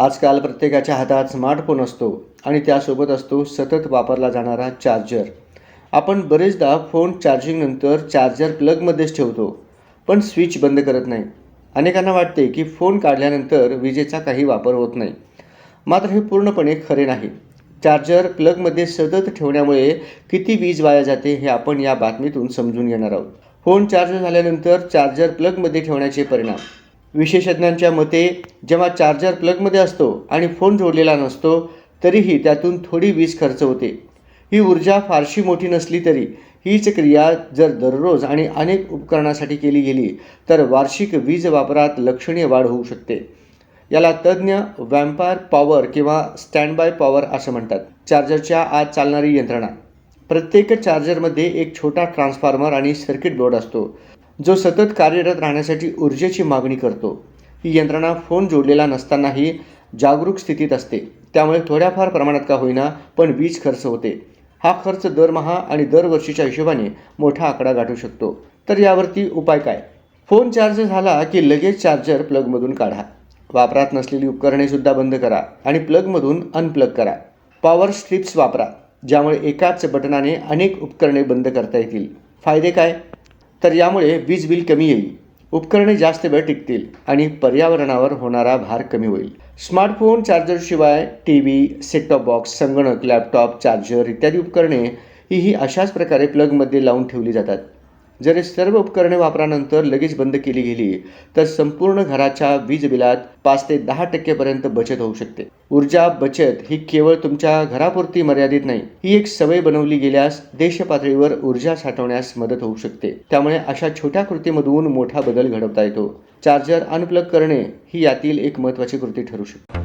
आजकाल प्रत्येकाच्या हातात स्मार्टफोन असतो आणि त्यासोबत असतो सतत वापरला जाणारा चार्जर आपण बरेचदा फोन चार्जिंगनंतर चार्जर प्लगमध्येच ठेवतो पण स्विच बंद करत नाही. अनेकांना वाटते की फोन काढल्यानंतर विजेचा काही वापर होत नाही. मात्र हे पूर्णपणे खरे नाही. चार्जर प्लगमध्ये सतत ठेवण्यामुळे किती वीज वाया जाते हे आपण या बातमीतून समजून घेणार आहोत. फोन चार्ज झाल्यानंतर चार्जर प्लगमध्ये ठेवण्याचे परिणाम. विशेषज्ञांच्या मते जेव्हा चार्जर प्लगमध्ये असतो आणि फोन जोडलेला नसतो तरीही त्यातून थोडी वीज खर्च होते. ही ऊर्जा फारशी मोठी नसली तरी हीच क्रिया जर दररोज आणि अनेक उपकरणासाठी केली गेली तर वार्षिक वीज वापरात लक्षणीय वाढ होऊ शकते. याला तज्ज्ञ वॅम्पायर पॉवर किंवा स्टँडबाय पॉवर असं म्हणतात. चार्जरच्या आत चालणारी यंत्रणा. प्रत्येक चार्जरमध्ये एक छोटा ट्रान्सफॉर्मर आणि सर्किट बोर्ड असतो. जो सतत कार्यरत राहण्यासाठी ऊर्जेची मागणी करतो. ही यंत्रणा फोन जोडलेला नसतानाही जागरूक स्थितीत असते. त्यामुळे थोड्याफार प्रमाणात का होईना पण वीज खर्च होते. हा खर्च दरमहा आणि दरवर्षीच्या हिशोबाने मोठा आकडा गाठू शकतो. तर यावरती उपाय काय? फोन चार्ज झाला की लगेच चार्जर प्लगमधून काढा. वापरात नसलेली उपकरणेसुद्धा बंद करा आणि प्लगमधून अनप्लग करा. पॉवर स्ट्रिप्स वापरा ज्यामुळे एकाच बटनाने अनेक उपकरणे बंद करता येतील. फायदे काय? तर यामुळे वीज बिल कमी येईल उपकरणे जास्त वेळ टिकतील आणि पर्यावरणावर होणारा भार कमी होईल. Smartphone चार्जरशिवाय T V set top box संगणक लॅपटॉप चार्जर इत्यादी उपकरणे ही ही अशाच प्रकारे प्लगमध्ये लावून ठेवली जातात. जर हे सर्व उपकरणे वापरानंतर लगेच बंद केली गेली तर संपूर्ण घराच्या वीज बिलात पाच ते दहा टक्केपर्यंत बचत होऊ शकते. ऊर्जा बचत ही केवळ तुमच्या घरापुरती मर्यादित नाही ही एक सवय बनवली गेल्यास देशपातळीवर ऊर्जा साठवण्यास मदत होऊ शकते. त्यामुळे अशा छोट्या कृतीमधून मोठा बदल घडवता येतो. चार्जर अनप्लग करणे ही यातील एक महत्त्वाची कृती ठरू शकते.